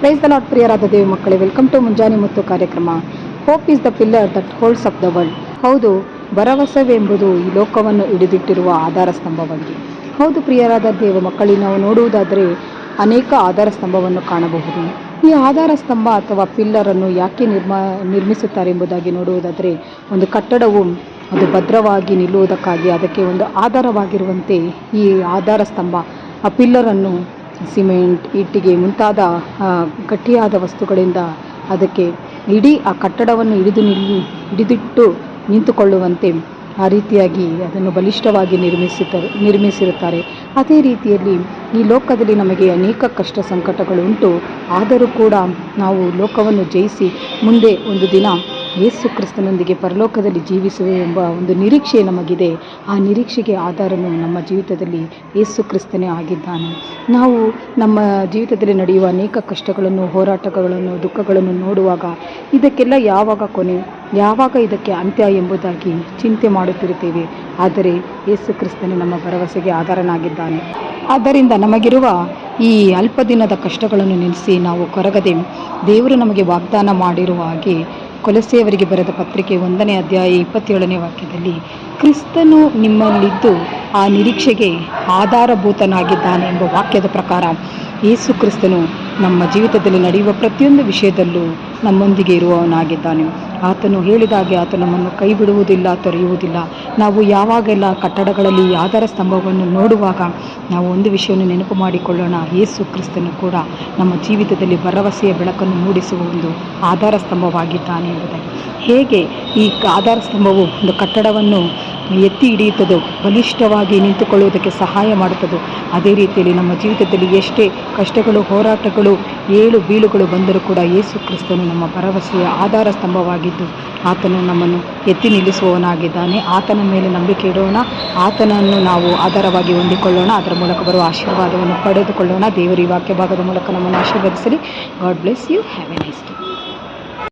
Price the not ಪ್ರಿಯರಾದ ದೇವಿ ಮಕ್ಕಳೇ ವೆಲ್ಕಮ್ ಟು ಮುಂಜಾನೆ ಮುತ್ತು ಕಾರ್ಯಕ್ರಮ. Hope is the pillar that holds up the world ಹೌದು, ಭರವಸೆವೆಂಬುದು ಈ ಲೋಕವನ್ನು ಹಿಡಿದಿಟ್ಟಿರುವ ಆಧಾರ ಸ್ತಂಭವಾಗಿದೆ. ಹೌದು ಪ್ರಿಯರಾದ ದೇವ ಮಕ್ಕಳಿಗೆ ನಾವು ನೋಡುವುದಾದರೆ ಅನೇಕ ಆಧಾರ ಸ್ತಂಭವನ್ನು ಕಾಣಬಹುದು. ಈ ಆಧಾರ ಸ್ತಂಭ ಅಥವಾ ಪಿಲ್ಲರನ್ನು ಯಾಕೆ ನಿರ್ಮ, ನಿರ್ಮಿಸುತ್ತಾರೆ ಎಂಬುದಾಗಿ ನೋಡುವುದಾದರೆ, ಒಂದು ಕಟ್ಟಡವು ಅದು ಭದ್ರವಾಗಿ ನಿಲ್ಲುವುದಕ್ಕಾಗಿ ಅದಕ್ಕೆ ಒಂದು ಆಧಾರವಾಗಿರುವಂತೆ ಈ ಆಧಾರ ಸ್ತಂಭ, ಆ ಪಿಲ್ಲರನ್ನು ಸಿಮೆಂಟ್, ಇಟ್ಟಿಗೆ ಮುಂತಾದ ಗಟ್ಟಿಯಾದ ವಸ್ತುಗಳಿಂದ ಅದಕ್ಕೆ ಇಡೀ ಆ ಕಟ್ಟಡವನ್ನು ಹಿಡಿದು ನಿಲ್ಲಿ ಹಿಡಿದಿಟ್ಟು ನಿಂತುಕೊಳ್ಳುವಂತೆ ಆ ರೀತಿಯಾಗಿ ಅದನ್ನು ಬಲಿಷ್ಠವಾಗಿ ನಿರ್ಮಿಸುತ್ತಾರೆ ನಿರ್ಮಿಸಿರುತ್ತಾರೆ. ಅದೇ ರೀತಿಯಲ್ಲಿ ಈ ಲೋಕದಲ್ಲಿ ನಮಗೆ ಅನೇಕ ಕಷ್ಟ ಸಂಕಟಗಳು ಉಂಟು. ಆದರೂ ಕೂಡ ನಾವು ಲೋಕವನ್ನು ಜಯಿಸಿ ಮುಂದೆ ಒಂದು ದಿನ ಯೇಸು ಕ್ರಿಸ್ತನೊಂದಿಗೆ ಪರಲೋಕದಲ್ಲಿ ಜೀವಿಸುವೆ ಎಂಬ ಒಂದು ನಿರೀಕ್ಷೆ ನಮಗಿದೆ. ಆ ನಿರೀಕ್ಷೆಗೆ ಆಧಾರನು ನಮ್ಮ ಜೀವಿತದಲ್ಲಿ ಯೇಸು ಕ್ರಿಸ್ತನೇ ಆಗಿದ್ದಾನೆ. ನಾವು ನಮ್ಮ ಜೀವಿತದಲ್ಲಿ ನಡೆಯುವ ಅನೇಕ ಕಷ್ಟಗಳನ್ನು, ಹೋರಾಟಗಳನ್ನು, ದುಃಖಗಳನ್ನು ನೋಡುವಾಗ ಇದಕ್ಕೆಲ್ಲ ಯಾವಾಗ ಕೊನೆ? ಯಾವಾಗ ಇದಕ್ಕೆ ಅಂತ್ಯ ಎಂಬುದಾಗಿ ಚಿಂತೆ ಮಾಡುತ್ತಿರುತ್ತೇವೆ. ಆದರೆ ಯೇಸು ಕ್ರಿಸ್ತನೇ ನಮ್ಮ ಭರವಸೆಗೆ ಆಧಾರನಾಗಿದ್ದಾನೆ. ಆದ್ದರಿಂದ ನಮಗಿರುವ ಈ ಅಲ್ಪ ದಿನದ ಕಷ್ಟಗಳನ್ನು ನೆನೆಸಿ ನಾವು ಕೊರಗದೆ ದೇವರು ನಮಗೆ ವಾಗ್ದಾನ ಮಾಡಿರುವ ಹಾಗೆ ಕೊಲಸೆಯವರಿಗೆ ಬರೆದ ಪತ್ರಿಕೆ ಒಂದನೇ ಅಧ್ಯಾಯ ಇಪ್ಪತ್ತೇಳನೇ ವಾಕ್ಯದಲ್ಲಿ, ಕ್ರಿಸ್ತನು ನಿಮ್ಮಲ್ಲಿದ್ದು ಆ ನಿರೀಕ್ಷೆಗೆ ಆಧಾರಭೂತನಾಗಿದ್ದಾನೆ ಎಂಬ ವಾಕ್ಯದ ಪ್ರಕಾರ, ಯೇಸು ಕ್ರಿಸ್ತನು ನಮ್ಮ ಜೀವಿತದಲ್ಲಿ ನಡೆಯುವ ಪ್ರತಿಯೊಂದು ವಿಷಯದಲ್ಲೂ ನಮ್ಮೊಂದಿಗೆ ಇರುವವನಾಗಿದ್ದಾನೆ. ಆತನು ಹೇಳಿದಾಗೆ ಆತ ನಮ್ಮನ್ನು ಕೈ ಬಿಡುವುದಿಲ್ಲ ತೊರೆಯುವುದಿಲ್ಲ. ನಾವು ಯಾವಾಗೆಲ್ಲ ಕಟ್ಟಡಗಳಲ್ಲಿ ಯಾದರ ಸ್ತಂಭವನ್ನು ನೋಡುವಾಗ ನಾವು ಒಂದು ವಿಷಯವನ್ನು ನೆನಪು ಮಾಡಿಕೊಳ್ಳೋಣ. ಯೇಸು ಕ್ರಿಸ್ತನು ಕೂಡ ನಮ್ಮ ಜೀವಿತದಲ್ಲಿ ಭರವಸೆಯ ಬೆಳಕನ್ನು ಮೂಡಿಸುವ ಒಂದು ಆಧಾರ ಸ್ತಂಭವಾಗಿದ್ದಾನೆ ಎಂಬುದಾಗಿ. ಹೇಗೆ ಈ ಆಧಾರ ಸ್ತಂಭವು ಒಂದು ಕಟ್ಟಡವನ್ನು ಎತ್ತಿ ಹಿಡಿಯುತ್ತದೋ, ಬಲಿಷ್ಠವಾಗಿ ನಿಂತುಕೊಳ್ಳುವುದಕ್ಕೆ ಸಹಾಯ ಮಾಡುತ್ತದೋ, ಅದೇ ರೀತಿಯಲ್ಲಿ ನಮ್ಮ ಜೀವಿತದಲ್ಲಿ ಎಷ್ಟೇ ಕಷ್ಟಗಳು, ಹೋರಾಟಗಳು, ಏಳು ಬೀಳುಗಳು ಬಂದರೂ ಕೂಡ ಯೇಸು ಕ್ರಿಸ್ತನು ನಮ್ಮ ಭರವಸೆಯ ಆಧಾರ ಸ್ತಂಭವಾಗಿದ್ದು, ಆತನು ನಮ್ಮನ್ನು ಎತ್ತಿ ನಿಲ್ಲಿಸುವವನಾಗಿದ್ದಾನೆ. ಆತನ ಮೇಲೆ ನಂಬಿಕೆ ಇಡೋಣ. ಆತನನ್ನು ನಾವು ಆಧಾರವಾಗಿ ಹೊಂದಿಕೊಳ್ಳೋಣ. ಅದರ ಮೂಲಕ ಬರುವ ಆಶೀರ್ವಾದವನ್ನು ಪಡೆದುಕೊಳ್ಳೋಣ. ದೇವರು ಈ ವಾಕ್ಯ ಭಾಗದ ಮೂಲಕ ನಮ್ಮನ್ನು ಆಶೀರ್ವದಿಸಲಿ. God bless you. Have a nice day.